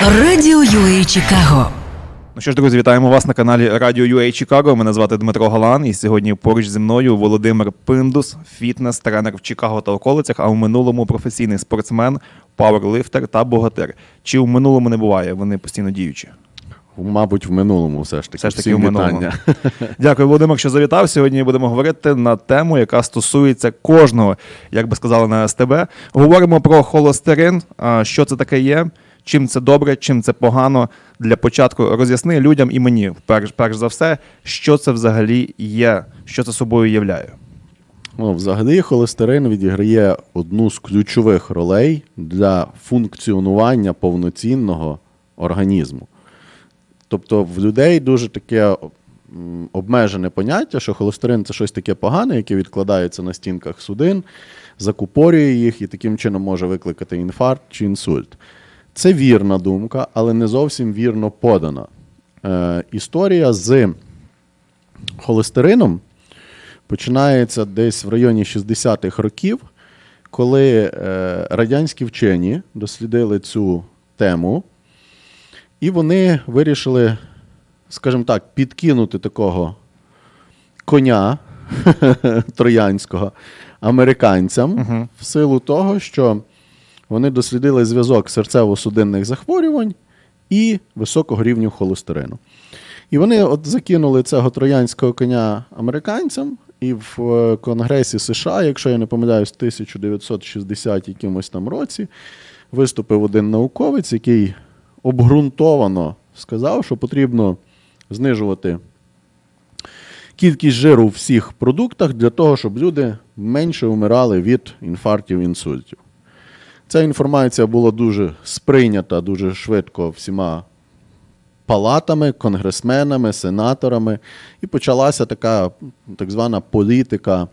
Радіо UA Чикаго. Ну що ж, друзі, вітаємо вас на каналі Радіо UA Чикаго. Мене звати Дмитро Галан, і сьогодні поруч зі мною Володимир Пиндус, фітнес-тренер в Чикаго та околицях, а в минулому професійний спортсмен, пауерлифтер та богатир. Чи в минулому не буває? Вони постійно діючі. Мабуть, в минулому все ж таки. Все ж таки в минулому. вітання. Дякую, Володимир, що завітав. Сьогодні будемо говорити на тему, яка стосується кожного, як би сказали на СТБ. Говоримо про холестерин. а, Що це таке є, чим це добре, чим це погано. Для початку роз'ясни людям і мені, перш, перш за все, що це взагалі є, що це собою являє. Ну, взагалі, холестерин відіграє одну з ключових ролей для функціонування повноцінного організму. Тобто в людей дуже таке обмежене поняття, що холестерин це щось таке погане, яке відкладається на стінках судин, закупорює їх і таким чином може викликати інфаркт чи інсульт. Це вірна думка, але не зовсім вірно подана. Е, історія з холестерином починається десь в районі 60-х років, коли е, радянські вчені дослідили цю тему, і вони вирішили, скажімо так, підкинути такого коня троянського американцям в силу того, що вони дослідили зв'язок серцево-судинних захворювань і високого рівню холестерину. І вони от закинули цього троянського коня американцям, і в е, Конгресі США, якщо я не помиляюсь, в 1960 якимось там році виступив один науковець, який обґрунтовано сказав, що потрібно знижувати кількість жиру в всіх продуктах для того, щоб люди менше умирали від інфарктів інсультів. Ця інформація була дуже сприйнята дуже швидко всіма палатами, конгресменами, сенаторами, і почалася така так звана політика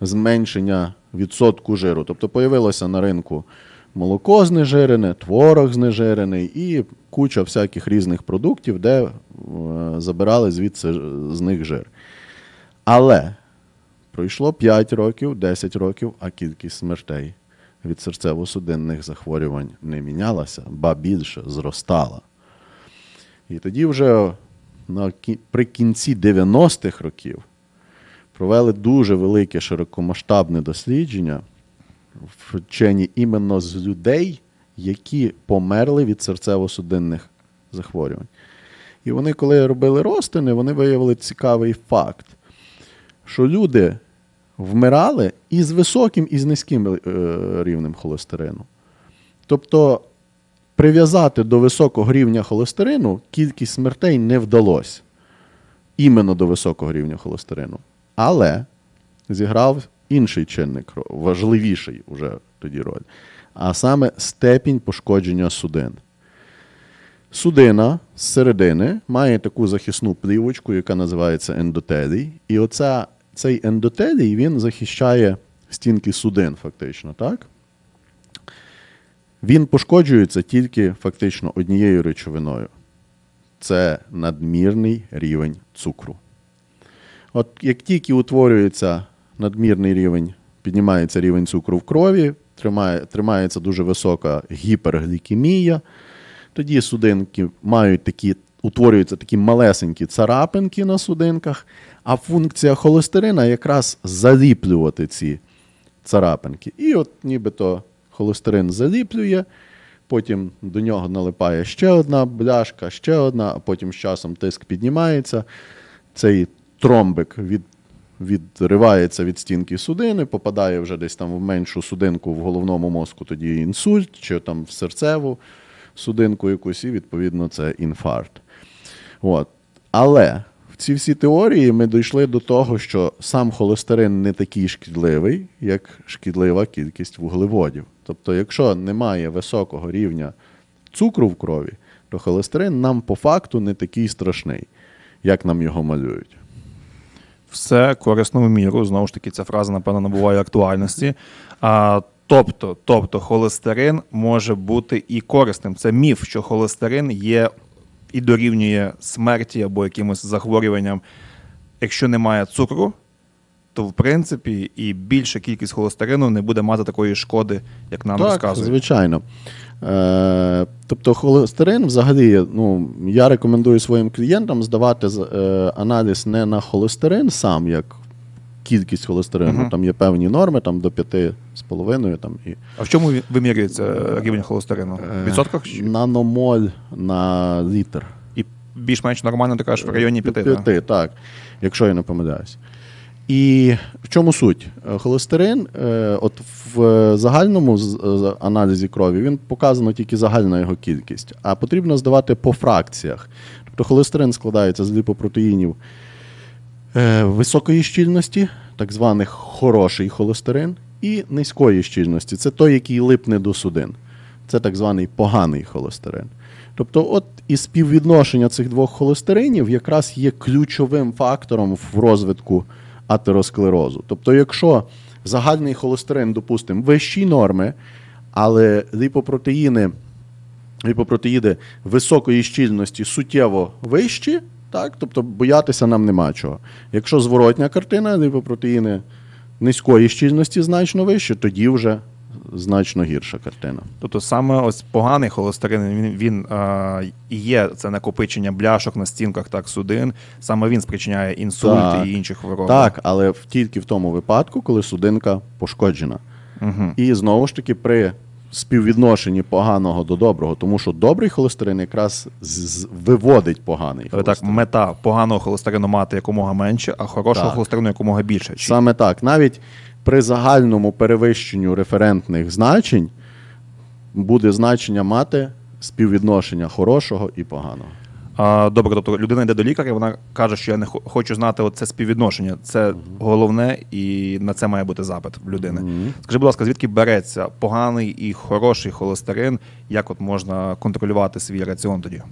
зменшення відсотку жиру. Тобто появилося на ринку молоко знежирене, творог знежирений і куча всяких різних продуктів, де е, забирали звідси з них жир. Але пройшло 5 років, 10 років, а кількість смертей від серцево-судинних захворювань не мінялася, ба більше зростала. І тоді вже на, при кінці 90-х років провели дуже велике широкомасштабне дослідження вчені іменно з людей, які померли від серцево-судинних захворювань. І вони, коли робили розтини, вони виявили цікавий факт, що люди вмирали і з високим, і з низьким е, рівнем холестерину. Тобто прив'язати до високого рівня холестерину кількість смертей не вдалося. Іменно до високого рівня холестерину. Але зіграв інший чинник, важливіший уже тоді роль. А саме степінь пошкодження судин. Судина з середини має таку захисну плівочку, яка називається ендотелій. І оця, цей ендотелій він захищає стінки судин, фактично, так? Він пошкоджується тільки фактично однією речовиною. Це надмірний рівень цукру. От як тільки утворюється надмірний рівень, піднімається рівень цукру в крові, тримає, тримається дуже висока гіперглікемія, тоді судинки мають такі, утворюються такі малесенькі царапинки на судинках, а функція холестерина якраз заліплювати ці царапинки. І от нібито холестерин заліплює, потім до нього налипає ще одна бляшка, ще одна, а потім з часом тиск піднімається. Цей тромбик від, відривається від стінки судини, попадає вже десь там в меншу судинку в головному мозку, тоді інсульт, чи там в серцеву судинку якусь, і відповідно це інфаркт. От. Але ці всі теорії ми дійшли до того, що сам холестерин не такий шкідливий, як шкідлива кількість вуглеводів. Тобто, якщо немає високого рівня цукру в крові, то холестерин нам по факту не такий страшний, як нам його малюють. Все корисно в міру. Знову ж таки, ця фраза, напевно, набуває актуальності. А, тобто, тобто, холестерин може бути і корисним. Це міф, що холестерин є і дорівнює смерті або якимось захворюванням. Якщо немає цукру, то в принципі і більша кількість холестерину не буде мати такої шкоди, як нам так, розказують. звичайно. Е, тобто холестерин взагалі, ну, я рекомендую своїм клієнтам здавати е, аналіз не на холестерин сам, як кількість холестерину. Мгм. Там є певні норми, там до 5,5 там, і А в чому вимірюється рівень холестерину? В Е, відсотках? наномоль на літр. І більш-менш нормально, ти кажеш, в районі 5. П'яти, так, якщо я не помиляюсь. І в чому суть? Е, Холестерин, е, от в загальному з- з- аналізі крові він показано тільки загальна його кількість, а потрібно здавати по фракціях. Тобто холестерин складається з ліпопротеїнів високої щільності, так званих хороший холестерин, і низької щільності. Це той, який липне до судин. Це так званий поганий холестерин. Тобто, от і співвідношення цих двох холестеринів якраз є ключовим фактором в розвитку атеросклерозу. Тобто, якщо загальний холестерин, допустимо, вищі норми, але ліпопротеїни ліпопротеїди високої щільності суттєво вищі, так? тобто боятися нам нема чого. Якщо зворотня картина, ліпопротеїни низької щільності значно вище, тоді вже значно гірша картина. Тобто саме ось поганий холестерин, він, він і є це накопичення бляшок на стінках так судин. Саме він спричиняє інсульти Так. і інші хвороби. Так, але тільки в тому випадку, коли судинка пошкоджена. Угу. І знову ж таки при співвідношенні поганого до доброго, тому що добрий холестерин якраз виводить поганий Але так, мета поганого холестерину мати якомога менше, а хорошого Так. холестерину якомога більше. Чи- Саме так. Навіть при загальному перевищенню референтних значень буде значення мати співвідношення хорошого і поганого. А, добре, тобто людина йде до лікаря, вона каже, що я не хо- хочу знати оце співвідношення. Це головне, і на це має бути запит в людини. Скажи, будь ласка, звідки береться поганий і хороший холестерин? Як от можна контролювати свій раціон тоді?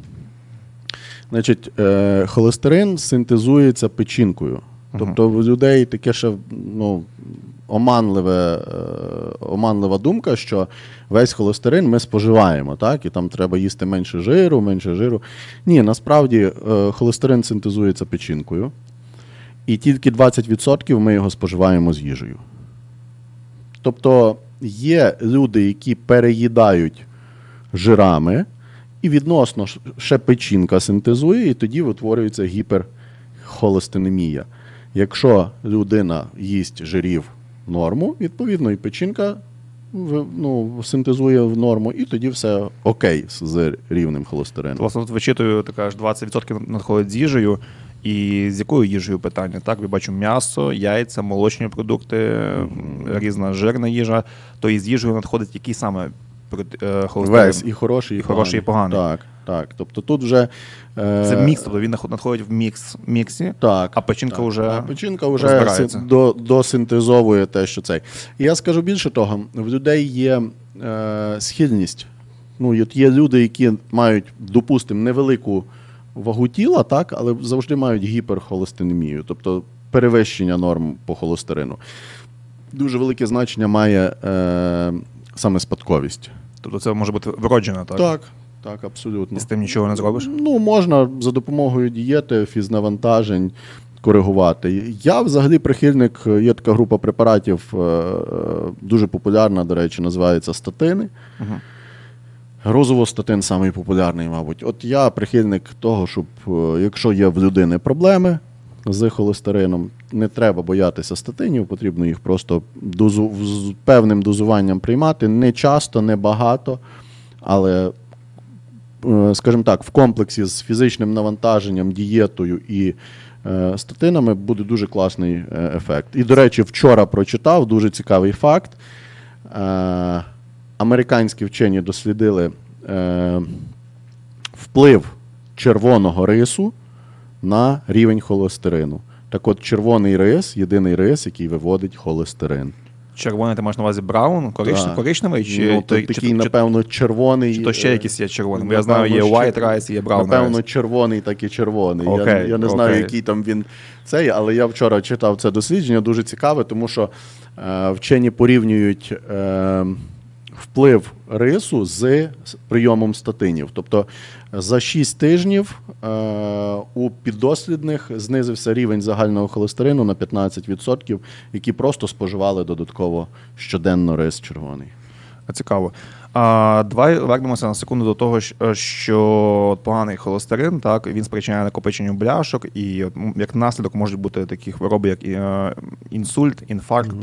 Значить, е, холестерин синтезується печінкою. Тобто в людей таке ще ну, оманливе, е, оманлива думка, що весь холестерин ми споживаємо, так? і там треба їсти менше жиру, менше жиру. Ні, насправді е, холестерин синтезується печінкою, і тільки 20% ми його споживаємо з їжею. Тобто є люди, які переїдають жирами, і відносно ще печінка синтезує, і тоді утворюється гіперхолестинемія. Якщо людина їсть жирів норму, відповідно, і печінка ну, синтезує в норму, і тоді все окей з- рівнем холестерину. Власне, тут вичитую, ти кажеш, 20% надходить з їжею. І з якою їжею питання? Так, я бачу м'ясо, яйця, молочні продукти, різна жирна їжа. То із їжею надходить який саме е, холестерин? Весь і хороший, і, І хороший, і поганий. Так, так. Тобто тут вже. е, Це мікс, тобто він надходить в мікс, міксі, Так, а печінка так. вже а печінка вже до, досинтезовує те, що цей. І я скажу більше того, в людей є е, схильність. Ну, є люди, які мають, допустимо, невелику вагу тіла, так, але завжди мають гіперхолестинемію, тобто перевищення норм по холестерину. Дуже велике значення має е, саме спадковість. Тобто це може бути вроджено, так? Так, так, абсолютно. І з тим нічого не зробиш? Ну, можна за допомогою дієти, фізнавантажень коригувати. Я взагалі прихильник, є така група препаратів, е, дуже популярна, до речі, називається статини. Мгм. Розово-статин самий популярний, мабуть. От я прихильник того, щоб е, якщо є в людини проблеми з холестерином, не треба боятися статинів, потрібно їх просто дозу, з певним дозуванням приймати. Не часто, не багато, але скажімо так, в комплексі з фізичним навантаженням, дієтою і е, статинами буде дуже класний е, ефект. І, до речі, вчора прочитав дуже цікавий факт. Е, Американські вчені дослідили е, вплив червоного рису на рівень холестерину. Так от, червоний рис єдиний рис, який виводить холестерин. Червоний ти маєш на увазі браун, коричневий, Так. коричневий чи, ну, то, чи- такий, чи- напевно, червоний. чи то ще е, якийсь є червоний? Бо я знаю, є Напевно, white ще- rice, є brown Напевно, rice. червоний, так і червоний. я, Окей, я не знаю, окей. який там він цей, але я вчора читав це дослідження, дуже цікаве, тому що е, вчені порівнюють е, вплив рису з прийомом статинів. Тобто за 6 тижнів е, у піддослідних знизився рівень загального холестерину на 15%, які просто споживали додатково щоденно рис червоний. А, Цікаво. А, давай вернемося на секунду до того, що- що поганий холестерин, так, він спричиняє накопиченню бляшок, і як наслідок можуть бути такі хвороби, як е, інсульт, інфаркт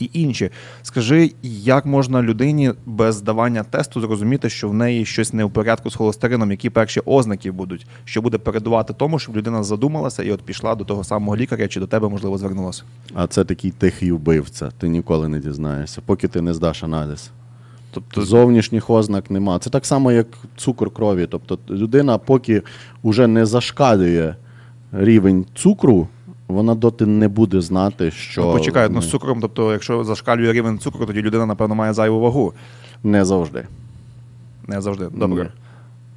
і інші. Скажи, як можна людині без здавання тесту зрозуміти, що в неї щось не в порядку з холестерином, які перші ознаки будуть, що буде передувати тому, щоб людина задумалася і от пішла до того самого лікаря, чи до тебе, можливо, звернулася? А це такий тихий вбивця. Ти ніколи не дізнаєшся, поки ти не здаш аналіз. Тобто, Зовнішніх ознак нема. Це так само, як цукор крові. Тобто людина, поки вже не зашкалює рівень цукру, вона доти не буде знати, що ну, почекай, ну ну, з цукром, тобто, якщо зашкалює рівень цукру, тоді людина, напевно, має зайву вагу. не завжди. Не завжди. Добре. Ні.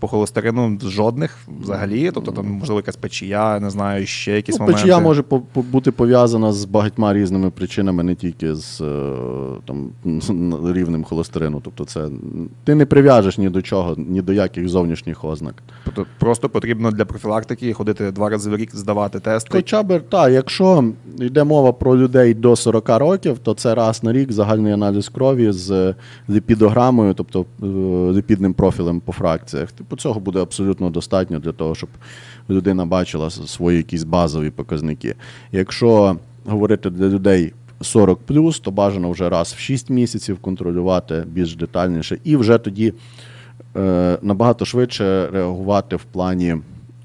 По холестерину жодних взагалі, тобто там, можливо, якась печія, не знаю, ще якісь Ну, моменти. печія може по- по- бути пов'язана з багатьма різними причинами, не тільки з е, там, рівнем холестерину. Тобто, це ти не прив'яжеш ні до чого, ні до яких зовнішніх ознак. Тобто просто потрібно для профілактики ходити два рази в рік, здавати тести. Хоча б так, якщо йде мова про людей до 40 років, то це раз на рік загальний аналіз крові з ліпідограмою, тобто е, ліпідним профілем по фракціях. Типу цього буде абсолютно достатньо для того, щоб людина бачила свої якісь базові показники. Якщо говорити для людей 40 то бажано вже раз в 6 місяців контролювати більш детальніше, і вже тоді е, набагато швидше реагувати в плані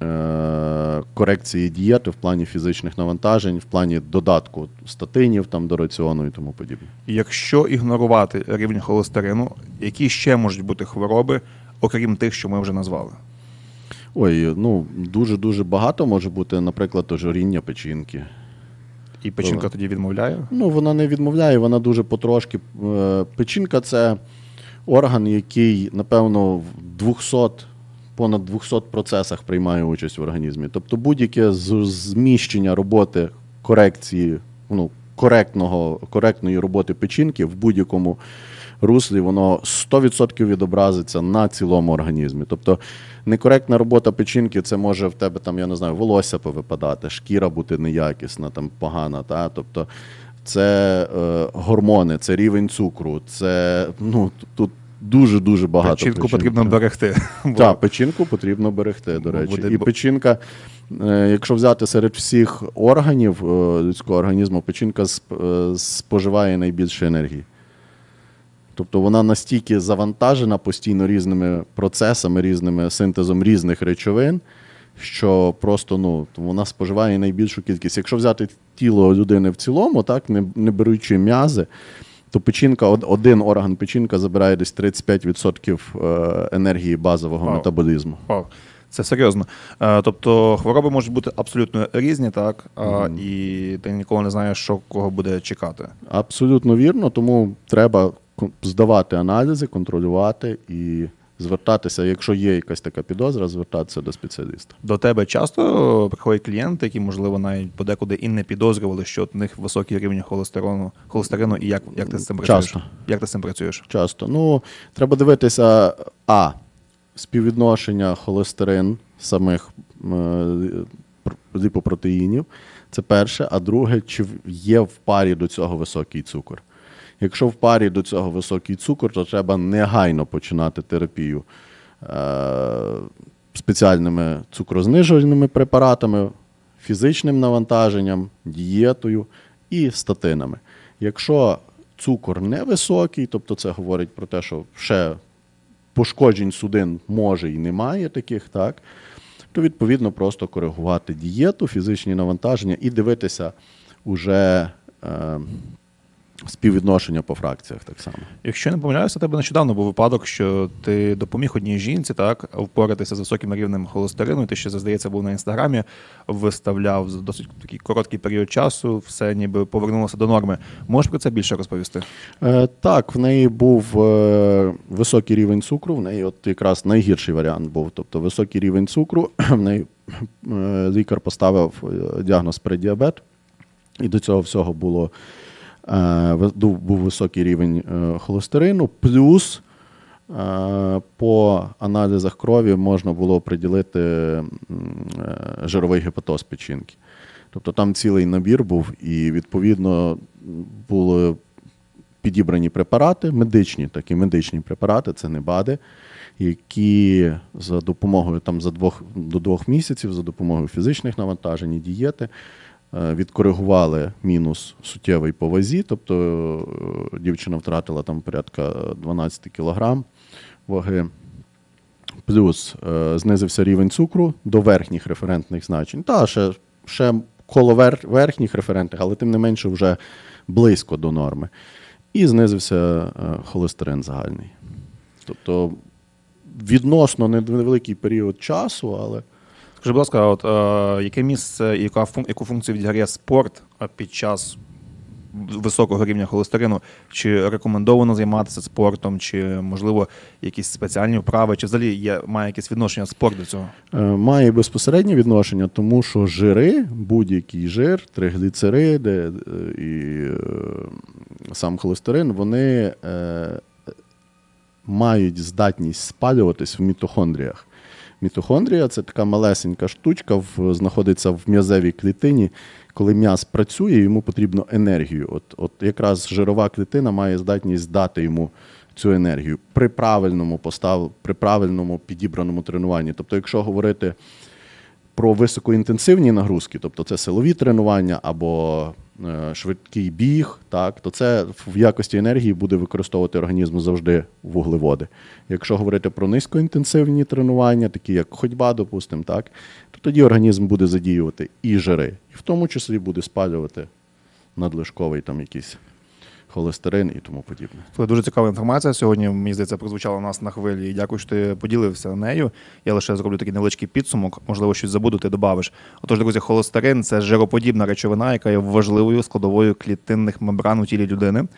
е, корекції дієти, в плані фізичних навантажень, в плані додатку статинів там, до раціону і тому подібне. Якщо ігнорувати рівень холестерину, які ще можуть бути хвороби, окрім тих, що ми вже назвали? Ой, ну дуже-дуже багато може бути, наприклад, ожиріння печінки. І печінка Добре. тоді відмовляє. Ну, вона не відмовляє, вона дуже потрошки. Е, Печінка це орган, який, напевно, в 200, понад 200 процесах приймає участь в організмі. Тобто будь-яке зміщення роботи корекції, ну, коректного, коректної роботи печінки в будь-якому руслі, воно 100% відобразиться на цілому організмі. Тобто некоректна робота печінки, це може в тебе там, я не знаю, волосся повипадати, шкіра бути неякісна, там погана. Та? Тобто це е, гормони, це рівень цукру, це ну, тут дуже-дуже багато. Печінку причин. потрібно берегти. Бо- Так, печінку потрібно берегти, до речі. буде- І печінка, е, якщо взяти серед всіх органів е, людського організму, печінка е, споживає найбільше енергії. Тобто вона настільки завантажена постійно різними процесами, різними синтезом різних речовин, що просто ну, вона споживає найбільшу кількість. Якщо взяти тіло людини в цілому, так, не, не беручи м'язи, то печінка, один орган печінка забирає десь 35% е, енергії базового Вау. метаболізму. Вау, Це серйозно. Е, Тобто хвороби можуть бути абсолютно різні, так? А, І ти ніколи не знаєш, що кого буде чекати. Абсолютно вірно, тому треба здавати аналізи, контролювати і звертатися, якщо є якась така підозра, звертатися до спеціаліста. До тебе часто приходять клієнти, які, можливо, навіть подекуди і не підозрювали, що у них високий рівень холестерину, холестерину і як, як ти з цим працюєш? Часто. Як ти з цим працюєш? Часто. Ну, треба дивитися А. Співвідношення холестерин самих ліпопротеїнів. Це перше. А друге, чи є в парі до цього високий цукор. Якщо в парі до цього високий цукор, то треба негайно починати терапію е, спеціальними цукрознижувальними препаратами, фізичним навантаженням, дієтою і статинами. Якщо цукор невисокий, тобто це говорить про те, що ще пошкоджень судин може і немає таких, так, то відповідно просто коригувати дієту, фізичні навантаження і дивитися уже е, співвідношення по фракціях так само. Якщо не помиляюся, у тебе нещодавно був випадок, що ти допоміг одній жінці, так, впоратися з високим рівнем холестерину. Ти ще, здається, був на інстаграмі, виставляв за досить такий короткий період часу, все ніби повернулося до норми. Можеш про це більше розповісти? Е, так, в неї був е, високий рівень цукру, в неї от якраз найгірший варіант був. Тобто високий рівень цукру, в неї е, лікар поставив е, діагноз преддіабет, і до цього всього було був високий рівень е, холестерину, плюс е, по аналізах крові можна було приділити е, жировий гепатоз печінки. Тобто там цілий набір був, і відповідно були підібрані препарати, медичні, такі медичні препарати, це не БАДи, які за допомогою там за двох до двох місяців, за допомогою фізичних навантажень і дієти. Е, Відкоригували мінус суттєвий по вазі, тобто е, дівчина втратила там порядка 12 кілограм ваги. Плюс е, знизився рівень цукру до верхніх референтних значень. Та ще, ще коло вер, верхніх референтних, але тим не менше вже близько до норми. І знизився холестерин загальний. Тобто відносно невеликий період часу, але Скажи, будь ласка, от е, яке місце і яка фун- яку функцію відіграє спорт під час високого рівня холестерину? Чи рекомендовано займатися спортом, чи можливо якісь спеціальні вправи, чи взагалі є має якесь відношення спорт до цього? е, має безпосереднє відношення, тому що жири, будь-який жир, тригліцериди е, і е, сам холестерин, вони е, мають здатність спалюватись в мітохондріях. Мітохондрія це така малесенька штучка, в, знаходиться в м'язевій клітині. Коли м'яз працює, йому потрібно енергію. От, от якраз жирова клітина має здатність дати йому цю енергію при правильному постав, при правильному підібраному тренуванні. Тобто, якщо говорити про високоінтенсивні нагрузки, тобто це силові тренування або швидкий біг, так, то це в якості енергії буде використовувати організм завжди вуглеводи. Якщо говорити про низькоінтенсивні тренування, такі як ходьба, допустимо, так, то тоді організм буде задіювати і жири, і в тому числі буде спалювати надлишковий там якийсь холестерин і тому подібне. Це дуже цікава інформація сьогодні. Мені здається, прозвучала у нас на хвилі. Дякую, що ти поділився нею. Я лише зроблю такий невеличкий підсумок. Можливо, щось забуду, ти додавиш. Отож, друзі, холестерин це жироподібна речовина, яка є важливою складовою клітинних мембран у тілі людини.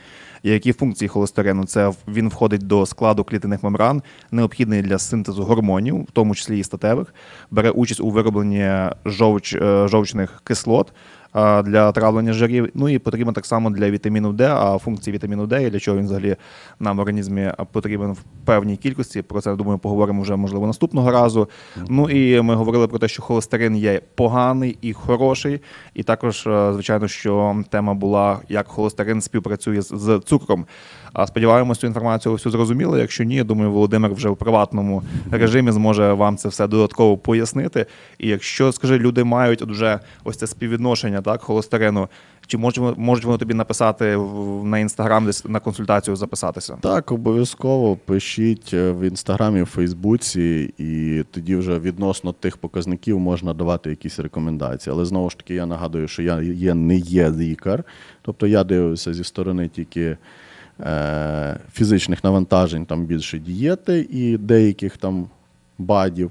Які функції холестерину? Це він входить до складу клітинних мембран, необхідний для синтезу гормонів, в тому числі і статевих, бере участь у виробленні жовч, е, жовчних кислот для травлення жирів. Ну і потрібно так само для вітаміну Д. А функції вітаміну Д і для чого він взагалі нам в організмі потрібен в певній кількості. Про це думаю, поговоримо вже можливо наступного разу. Ну і ми говорили про те, що холестерин є поганий і хороший. І також, е, звичайно, що тема була, як холестерин співпрацює з цукром. А сподіваємось, цю інформацію всю зрозуміли. Якщо ні, я думаю, Володимир вже в приватному режимі зможе вам це все додатково пояснити. І якщо, скажи, люди мають от вже ось це співвідношення так, холестерину, чи можуть, можуть вони тобі написати на інстаграм десь на консультацію записатися? Так, обов'язково пишіть е, в інстаграмі, в Фейсбуці, і тоді вже відносно тих показників можна давати якісь рекомендації. Але знову ж таки, я нагадую, що я є, не є лікар, тобто я дивлюся зі сторони тільки фізичних навантажень, там більше дієти і деяких там бадів.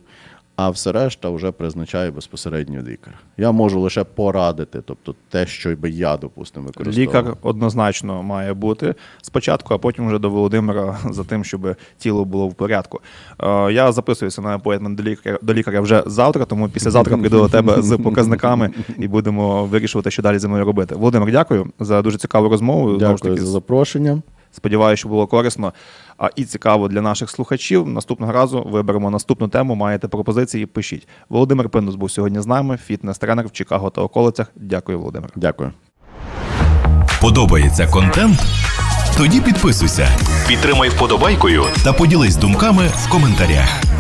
А все решта вже призначає безпосередньо лікар. Я можу лише порадити, тобто те, що би я, допустимо, використовував. Лікар однозначно має бути спочатку, а потім вже до Володимира за тим, щоб тіло було в порядку. Е, Я записуюся на апойтмент до лікаря, до лікаря вже завтра, тому післязавтра прийду до тебе з показниками і будемо вирішувати, що далі зі мною робити. Володимир, дякую за дуже цікаву розмову. Дякую за запрошення. Сподіваюся, що було корисно а і цікаво для наших слухачів. Наступного разу виберемо наступну тему. Маєте пропозиції? Пишіть. Володимир Пиндус був сьогодні з нами. Фітнес-тренер в Чикаго та околицях. Дякую, Володимир. Дякую. Подобається контент? Тоді підписуйся, підтримай вподобайкою та поділись думками в коментарях.